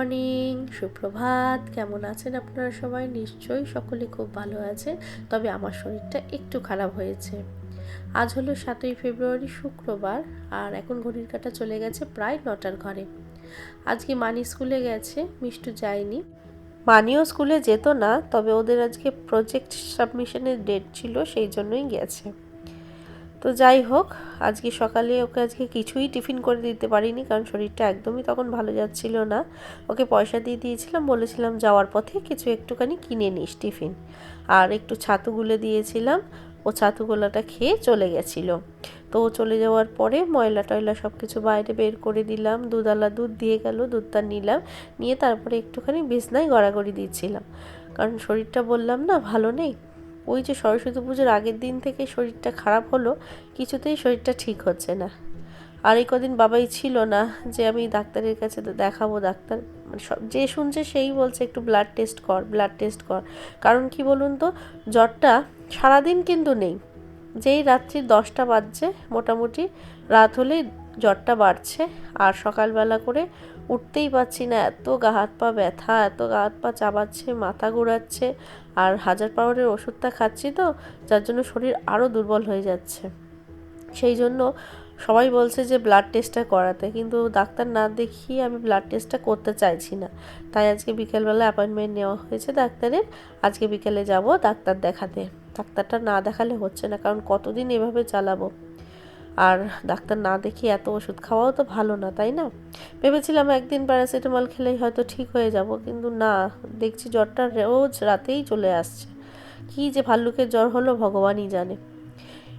Morning. সুপ্রভাত। কেমন আছেন আপনারা সবাই? নিশ্চয়ই সকলে খুব ভালো আছেন, তবে আমার শরীরটা একটু খারাপ হয়েছে। আজ হলো সাতই ফেব্রুয়ারি, শুক্রবার, আর এখন ঘড়ির কাটা চলে গেছে প্রায় নটার ঘরে। আজকে মানি স্কুলে গেছে, মিষ্টু যায়নি। মানিও স্কুলে যেত না, তবে ওদের আজকে প্রজেক্ট সাবমিশনের ডেট ছিল, সেই জন্যই গেছে। তো যাই হোক, আজকে সকালে ওকে আজকে কিছুই টিফিন করে দিতে পারিনি, কারণ শরীরটা একদমই তখন ভালো যাচ্ছিল না। ওকে পয়সা দিয়ে দিয়েছিলাম, বলেছিলাম যাওয়ার পথে কিছু একটুখানি কিনে নিস টিফিন। আর একটু ছাতু গুলে দিয়েছিলাম, ও ছাতু গোলাটা খেয়ে চলে গেছিল। তো চলে যাওয়ার পরে ময়লা টয়লা সব কিছু বাইরে বের করে দিলাম, দুধওয়ালা দুধ দিয়ে গেল, দুধটা নিলাম, নিয়ে তারপরে একটুখানি বিছনায় গড়াগড়ি দিচ্ছিলাম। কারণ শরীরটা বললাম, না, ভালো নেই। ওই যে সরস্বতী পুজোর আগের দিন থেকে শরীরটা খারাপ হলো, কিছুতেই শরীরটা ঠিক হচ্ছে না। আর এই কদিন বাবাই ছিল না যে আমি ডাক্তারের কাছে দেখাবো ডাক্তার মানে সব, যে শুনছে সেই বলছে একটু ব্লাড টেস্ট কর ব্লাড টেস্ট কর। কারণ কি বলুন তো, জ্বরটা সারাদিন কিন্তু নেই। যেই রাত্রি দশটা বাজছে, মোটামুটি রাত হলেই জ্বরটা বাড়ছে আর সকালবেলা করে উঠতেই পারছি না। এত গা হাত পা ব্যথা, এত গা হাত পা চাবাচ্ছে, মাথা ঘোরাচ্ছে আর হাজার পাওয়ারের ওষুধটা খাচ্ছি তো, যার জন্য শরীর আরও দুর্বল হয়ে যাচ্ছে। সেই জন্য সবাই বলছে যে ব্লাড টেস্টটা করাতে, কিন্তু ডাক্তার না দেখিয়ে আমি ব্লাড টেস্টটা করতে চাইছি না। তাই আজকে বিকেলবেলা অ্যাপয়েন্টমেন্ট নেওয়া হয়েছে ডাক্তারের। আজকে বিকেলে যাব ডাক্তার দেখাতে। ডাক্তারটা না দেখালে হচ্ছে না, কারণ কতদিন এভাবে চালাবো? আর ডাক্তার না দেখিয়ে এত ওষুধ খাওয়াও তো ভালো না, তাই না? ভেবেছিলাম একদিন প্যারাসিটামল খেলেই হয়তো ঠিক হয়ে যাব, কিন্তু না, দেখছি জ্বরটা রোজ রাতেই চলে আসছে। কি যে ভাল্লুকের জ্বর হলো, ভগবানই জানে।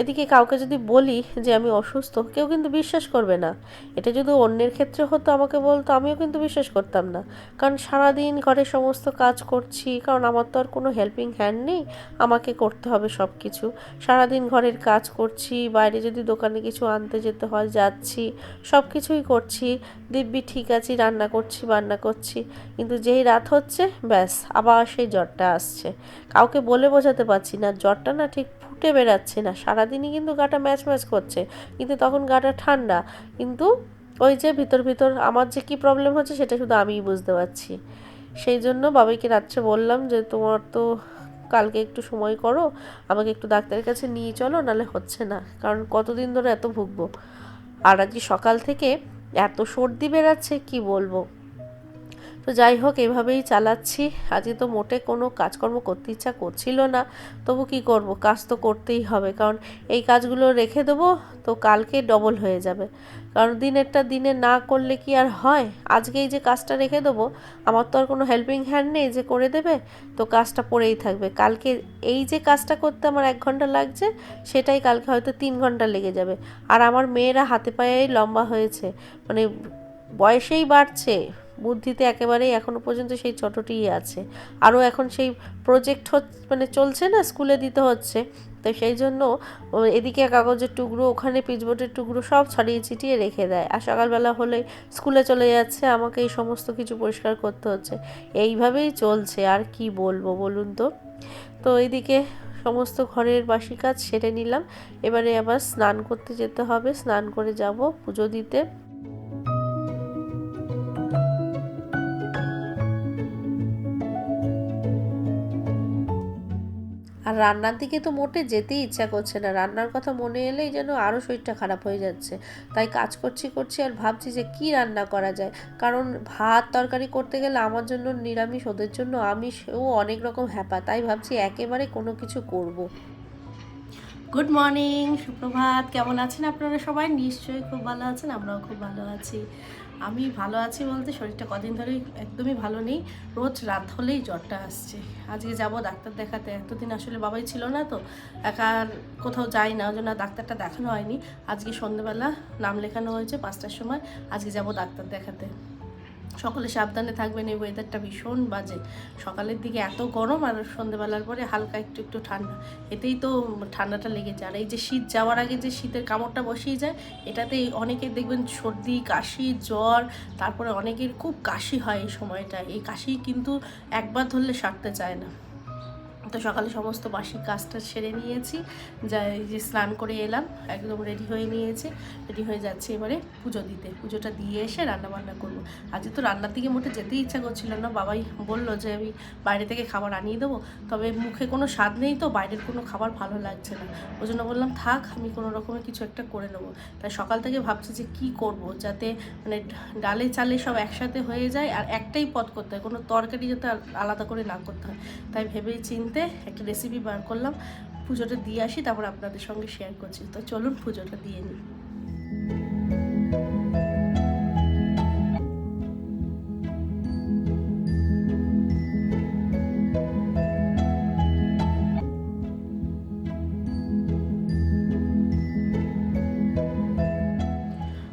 এদিকে কাউকে যদি বলি যে আমি অসুস্থ, কেউ কিন্তু বিশ্বাস করবে না। এটা যদি অন্যের ক্ষেত্রে হতো, আমাকে বলতো, আমিও কিন্তু বিশ্বাস করতাম না। কারণ সারাদিন ঘরে সমস্ত কাজ করছি, কারণ আমার তো আর কোনো হেল্পিং হ্যান্ড নেই, আমাকে করতে হবে সব কিছু সারাদিন ঘরের কাজ করছি, বাইরে যদি দোকানে কিছু আনতে যেতে হয়, যাচ্ছি সব কিছুই করছি। দিব্যি, ঠিক আছি, রান্না করছি, বান্না করছি। কিন্তু যেই রাত হচ্ছে, ব্যাস, আবার সেই জ্বরটা আসছে। কাউকে বলে বোঝাতে পারছি না, জ্বরটা না ঠিক ফুটে বেড়াচ্ছে না। সারাদিনই কিন্তু গাটা ম্যাচ ম্যাচ করছে, কিন্তু তখন গাটা ঠান্ডা। কিন্তু ওই যে ভিতর ভিতর আমার যে কী প্রবলেম হচ্ছে সেটা শুধু আমিই বুঝতে পারছি। সেই জন্য বাবাইকে রাত্রে বললাম যে, তোমার তো কালকে একটু সময় করো, আমাকে একটু ডাক্তারের কাছে নিয়ে চলো নালে হচ্ছে না। কারণ কতদিন ধরে এত ভুগবো? আর আজকে সকাল থেকে এত সর্দি বেড়াচ্ছে, কি বলব? তো যাই হোক, এভাবেই চালাচ্ছি। আজকে তো মোটে কোনো কাজকর্ম করতে ইচ্ছা করছিল না। তবু কি করব? কাজ তো করতেই হবে। কারণ এই কাজগুলো রেখে দেবো তো কালকে ডবল হয়ে যাবে। কারণ দিনেরটা দিনে না করলে কি আর হয়? আজকে এই যে কাজটা রেখে দেবো, আমার তো আর কোনো হেল্পিং হ্যান্ড নেই যে করে দেবে, তো কাজটা পড়েই থাকবে। কালকে এই যে কাজটা করতে আমার এক ঘণ্টা লাগছে, সেটাই কালকে হয়তো তিন ঘণ্টা লেগে যাবে। আর আমার মেয়েরা হাতে পায়েই লম্বা হয়েছে। মানে বয়সেই বাড়ছে। বুদ্ধিতে একেবারেই এখনও পর্যন্ত সেই ছোটোটিই আছে। আরও এখন সেই প্রজেক্ট মানে চলছে না, স্কুলে দিতে হচ্ছে। তো সেই জন্য এদিকে কাগজের টুকরো, ওখানে পিচবোর্ডের টুকরো সব ছড়িয়ে ছিটিয়ে রেখে দেয়। আর সকালবেলা হলে স্কুলে চলে যাচ্ছে, আমাকে এই সমস্ত কিছু পরিষ্কার করতে হচ্ছে। এইভাবেই চলছে, আর কি বলব বলুন তো? তো এইদিকে সমস্ত ঘরের বাসি কাজ সেরে নিলাম। এবারে আবার স্নান করতে যেতে হবে। স্নান করে যাব পুজো দিতে। আর রান্নার দিকে তো মোটে যেতেই ইচ্ছা করছে না। রান্নার কথা মনে এলেই যেন আরও শরীরটা খারাপ হয়ে যাচ্ছে। তাই কাজ করছি করছি আর ভাবছি যে কি রান্না করা যায়। কারণ ভাত তরকারি করতে গেলে আমার জন্য নিরামিষ, ওদের জন্য আমিষ, ও অনেক রকম হ্যাপা। তাই ভাবছি একেবারে কোনো কিছু করব। গুড মর্নিং সুপ্রভাত। কেমন আছেন আপনারা সবাই? নিশ্চয়ই খুব ভালো আছেন, আমরাও খুব ভালো আছি। আমি ভালো আছি বলতে শরীরটা কদিন ধরেই একদমই ভালো নেই। রোজ রাত হলেই জ্বরটা আসছে। আজকে যাব ডাক্তার দেখাতে। এতদিন আসলে বাবাই ছিল না তো, একা কোথাও যাই না, ওই জন্য ডাক্তারটা দেখানো হয়নি। আজকে সন্ধ্যেবেলা নাম লেখানো হয়েছে পাঁচটার সময়। আজকে যাব ডাক্তার দেখাতে। সকলে সাবধানে থাকবেন, এই ওয়েদারটা ভীষণ বাজে। সকালের দিকে এত গরম আর সন্ধেবেলার পরে হালকা একটু একটু ঠান্ডা। এতেই তো ঠান্ডাটা লেগে যায়। আর এই যে শীত, যাওয়ার আগে যে শীতের কামড়টা বসিয়ে যায়, এটাতে অনেকের দেখবেন সর্দি, কাশি, জ্বর, তারপরে অনেকের খুব কাশি হয় এই সময়টা এই কাশি কিন্তু একবার ধরলে সারতে চায় না। তো সকালে সমস্ত বাসি কাজটা সেরে নিয়েছি যা এই যে স্নান করে এলাম, একদম রেডি হয়ে নিয়েছি রেডি হয়ে যাচ্ছে এবারে পুজো দিতে। পুজোটা দিয়ে এসে রান্না বান্না করব। আজকে তো রান্নার দিকে মোটে যেতেই ইচ্ছা করছিল না, বাবাই বলল যে আমি বাইরে থেকে খাবার আনিয়ে দেবো, তবে মুখে কোনো স্বাদ নেই তো, বাইরের কোনো খাবার ভালো লাগছে না। ওই জন্য বললাম, থাক, আমি কোনো রকমের কিছু একটা করে নেব। তাই সকাল থেকে ভাবছি যে কি করব, যাতে মানে ডালে চালে সব একসাথে হয়ে যায় আর একটাই পদ করতে হয়, কোনো তরকারি যাতে আলাদা করে না করতে হয়। তাই ভেবেই চিনতে একটা রেসিপি বার করলাম। পুজোটা দিয়ে আসি, তারপর আপনাদের সঙ্গে শেয়ার করছি। তো চলুন পুজোটা দিয়ে নিই।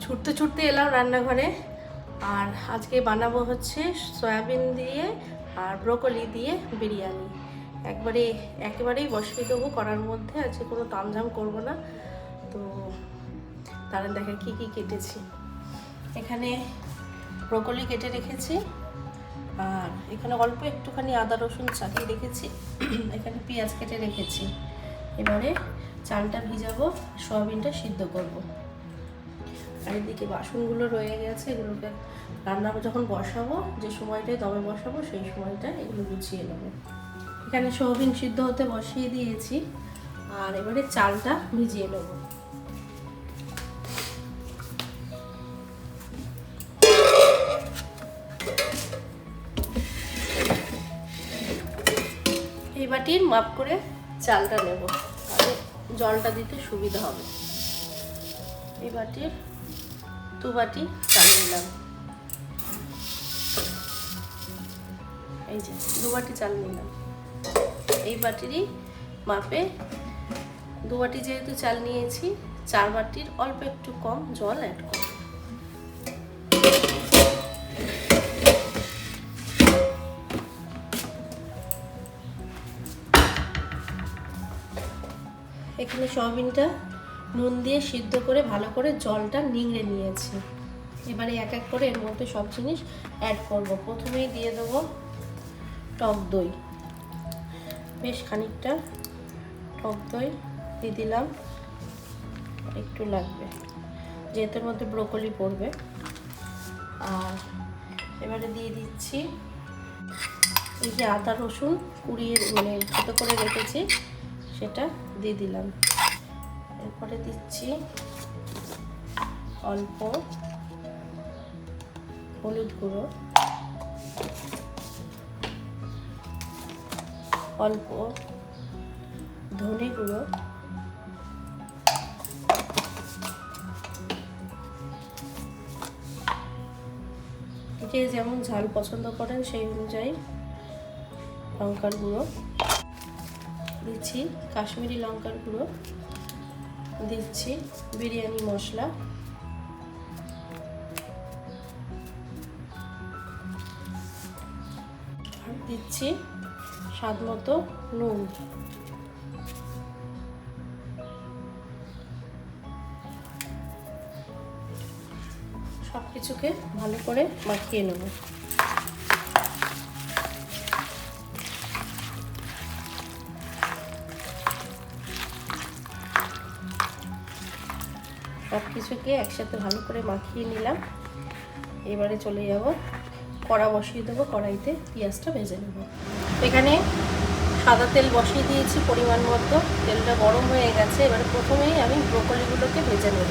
ছুটতে ছুটতে এলাম রান্নাঘরে। আর আজকে বানাবো হচ্ছে সয়াবিন দিয়ে আর ব্রোকলি দিয়ে বিরিয়ানি। একবারে একেবারেই বসিয়ে দেবো করার মধ্যে, আজকে কোনো তামঝাম করব না। তো তারা দেখেন কী কী কেটেছি। এখানে ব্রোকলি কেটে রেখেছি, আর এখানে অল্প একটুখানি আদা রসুন চাকিয়ে রেখেছি, এখানে পেঁয়াজ কেটে রেখেছি। এবারে চালটা ভিজাবো, সয়াবিনটা সিদ্ধ করব। আর এদিকে বাসনগুলো রয়ে গেছে, এগুলোকে রান্না যখন বসাবো, যে সময়টায় দমে বসাবো, সেই সময়টা এগুলো গুছিয়ে নেব। এখানে সোয়াবিন সিদ্ধ হতে বসিয়ে দিয়েছি। আর এবারে চালটা ভিজিয়ে নেব। এই বাটির মাপ করে চালটা নেব। তাহলে জলটা দিতে সুবিধা হবে। এই বাটির দু বাটি চাল নিলাম। এই যে, দু বাটি চাল নিলাম। এই বাটিরই মাপে দু বাটি যেহেতু চাল নিয়েছি, চার বাটির অল্প একটু কম জল অ্যাড করব। এখানে সয়াবিনটা নুন দিয়ে সিদ্ধ করে ভালো করে জলটা নিংড়ে নিয়েছি। এবারে এক এক করে এর মধ্যে সব জিনিস অ্যাড করব। প্রথমেই দিয়ে দেবো টক দই। বেশ খানিকটা টক দই দিয়ে দিলাম। একটু লাগবে, যেহেতু মধ্যে ব্রোকলি পড়বে। আর এবারে দিয়ে দিচ্ছি এই যে আদা রসুন কুড়িয়ে মানে ছোটো করে রেখেছি, সেটা দিয়ে দিলাম। এরপরে দিচ্ছি অল্প হলুদ গুঁড়ো। অল্প ধনে গুঁড়ো। যে যেমন ঝাল পছন্দ করেন, সেই অনুযায়ী লঙ্কার গুঁড়ো। দিচ্ছি কাশ্মীরি লঙ্কার গুঁড়ো। দিচ্ছি বিরিয়ানি মশলা। দিচ্ছি স্বাদ মতো নুন। সব কিছুকে ভালো করে মাখিয়ে নেব। সব কিছুকে একসাথে ভালো করে মাখিয়ে নিলাম। এবারে চলে যাব। কড়া বসিয়ে দেবো, কড়াইতে পেঁয়াজটা ভেজে নেব। এখানে সাদা তেল বসিয়ে দিয়েছি, পরিমাণ মতো। তেলটা গরম হয়ে গেছে। এবারে প্রথমেই আমি ব্রোকলিগুলোকে ভেজে নেব।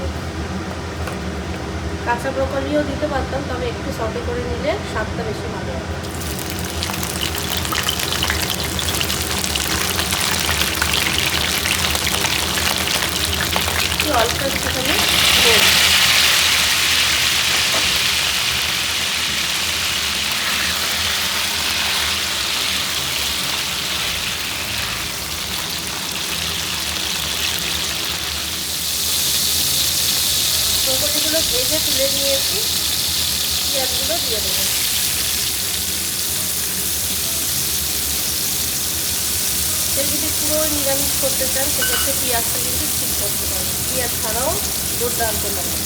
কাঁচা ব্রোকলিও দিতে পারতাম, তবে একটু সটে করে নিলে স্বাদটা বেশি ভালো হবে অল্প একটুখানি নুন ব্রোকলিগুলো ভেজে তুলে নিয়েছি, পেঁয়াজগুলো দিয়ে দেবো। কেউ যদি পুরো নিরামিষ করতে চান, সেক্ষেত্রে পেঁয়াজটা কিন্তু ঠিক করতে পারেন। পেঁয়াজ ছাড়াও দুর্দান্ত লাগে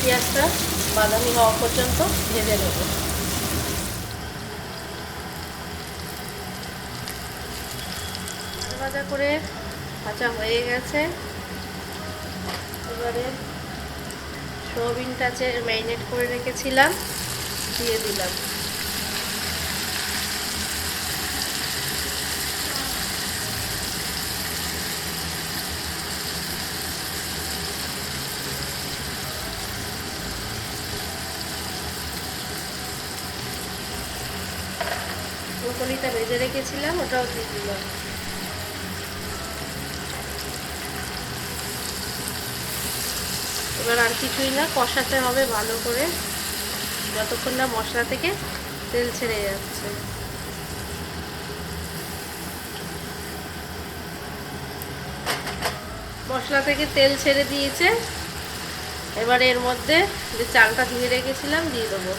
পেঁয়াজটা বাদামি হওয়া পর্যন্ত ভেজে নেব। ভাজা করে ভাজা হয়ে গেছে। এবারে সোয়াবিনটা যে ম্যারিনেট করে রেখেছিলাম, দিয়ে দিলাম। ব্রোকলিটা ভেজে রেখেছিলাম, ওটাও দিয়ে দিলাম। এবার আর কিছুই না, কষাতে হবে ভালো করে। যতক্ষণ না মশলা থেকে তেল ছেড়ে যাচ্ছে। মশলা থেকে তেল ছেড়ে দিয়েছে। এবার এর মধ্যে যে চালটা ধুয়ে রেখেছিলাম, দিয়ে দেবো।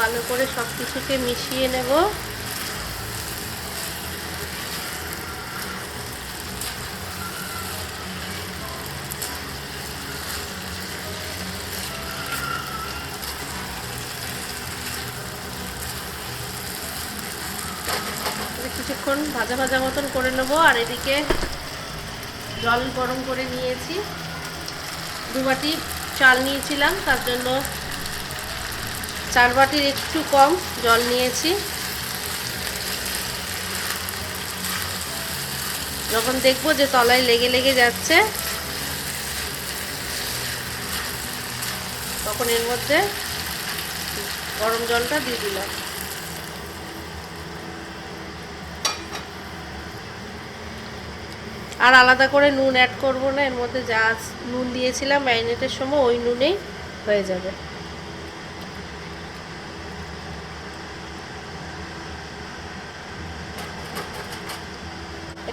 ভালো করে সব কিছুকে মিশিয়ে নেব। কিছুক্ষণ ভাজা ভাজা মতন করে নেব, আর এদিকে জল গরম করে নিয়েছি। দু বাটি চাল নিয়েছিলাম, তার জন্য চার বাটির একটু কম জল নিয়েছি। যখন দেখব যে তলায় লেগে লেগে যাচ্ছে, তখন এর মধ্যে গরম জলটা দিয়ে দিলাম। আর আলাদা করে নুন অ্যাড করব না, এর মধ্যে যা নুন দিয়েছিলাম, ম্যারিনেটের সময় ওই নুনেই হয়ে যাবে।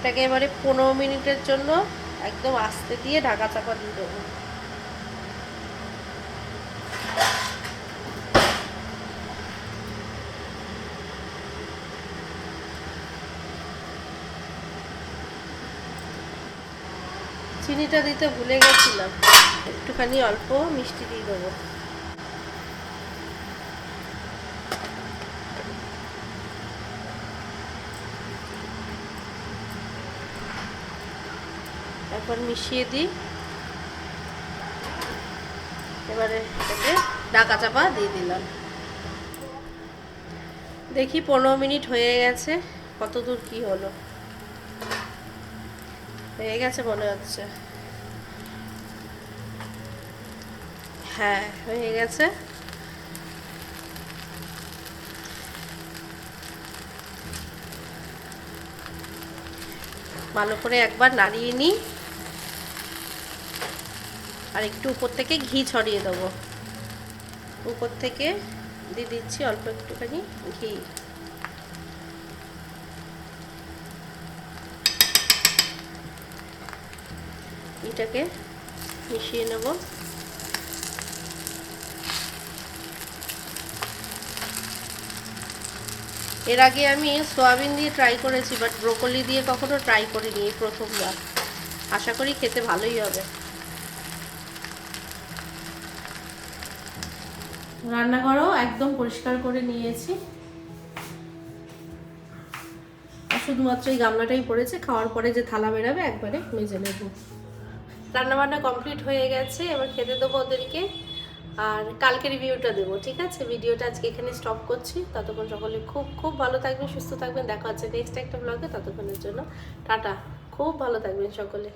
এটাকে এবারে পনেরো মিনিটের জন্য একদম আস্তে দিয়ে ঢাকা চাপা দিয়ে দেবো। চিনিটা দিতে ভুলে গেছিলাম। একটুখানি অল্প মিষ্টি দিয়ে দেবো। একবার মিশিয়ে দিই। এবারে এটাকে ডাকা চাপা দিয়ে দিলাম। দেখি পনেরো মিনিট হয়ে গেছে কত দূর কি হলো? হয়ে গেছে মনে হচ্ছে। হ্যাঁ হয়ে গেছে। ভালো করে একবার নাড়িয়ে নিই। আর একটু উপর থেকে ঘি ছড়িয়ে দেবো। উপর থেকে দিয়ে দিচ্ছি অল্প একটুখানি ঘি। এটাকে মিশিয়ে নেব। এর আগে আমি সোয়াবিন দিয়ে ট্রাই করেছি বাট ব্রোকলি দিয়ে কখনো ট্রাই করিনি এই প্রথমবার। আশা করি খেতে ভালোই হবে। রান্নাঘরও একদম পরিষ্কার করে নিয়েছি। শুধুমাত্র এই গামলাটাই পড়েছে, খাওয়ার পরে যে থালা বেরাবে একবারে মেজে নেব। রান্নাবান্না কমপ্লিট হয়ে গেছে, এবার খেতে দেবো ওদেরকে। আর কালকে রিভিউটা দেবো, ঠিক আছে? ভিডিওটা আজকে এখানে স্টপ করছি। ততক্ষণ সকলে খুব খুব ভালো থাকবেন, সুস্থ থাকবেন। দেখা হচ্ছে নেক্সট একটা ব্লগে ততক্ষণের জন্য টাটা। খুব ভালো থাকবেন সকলে।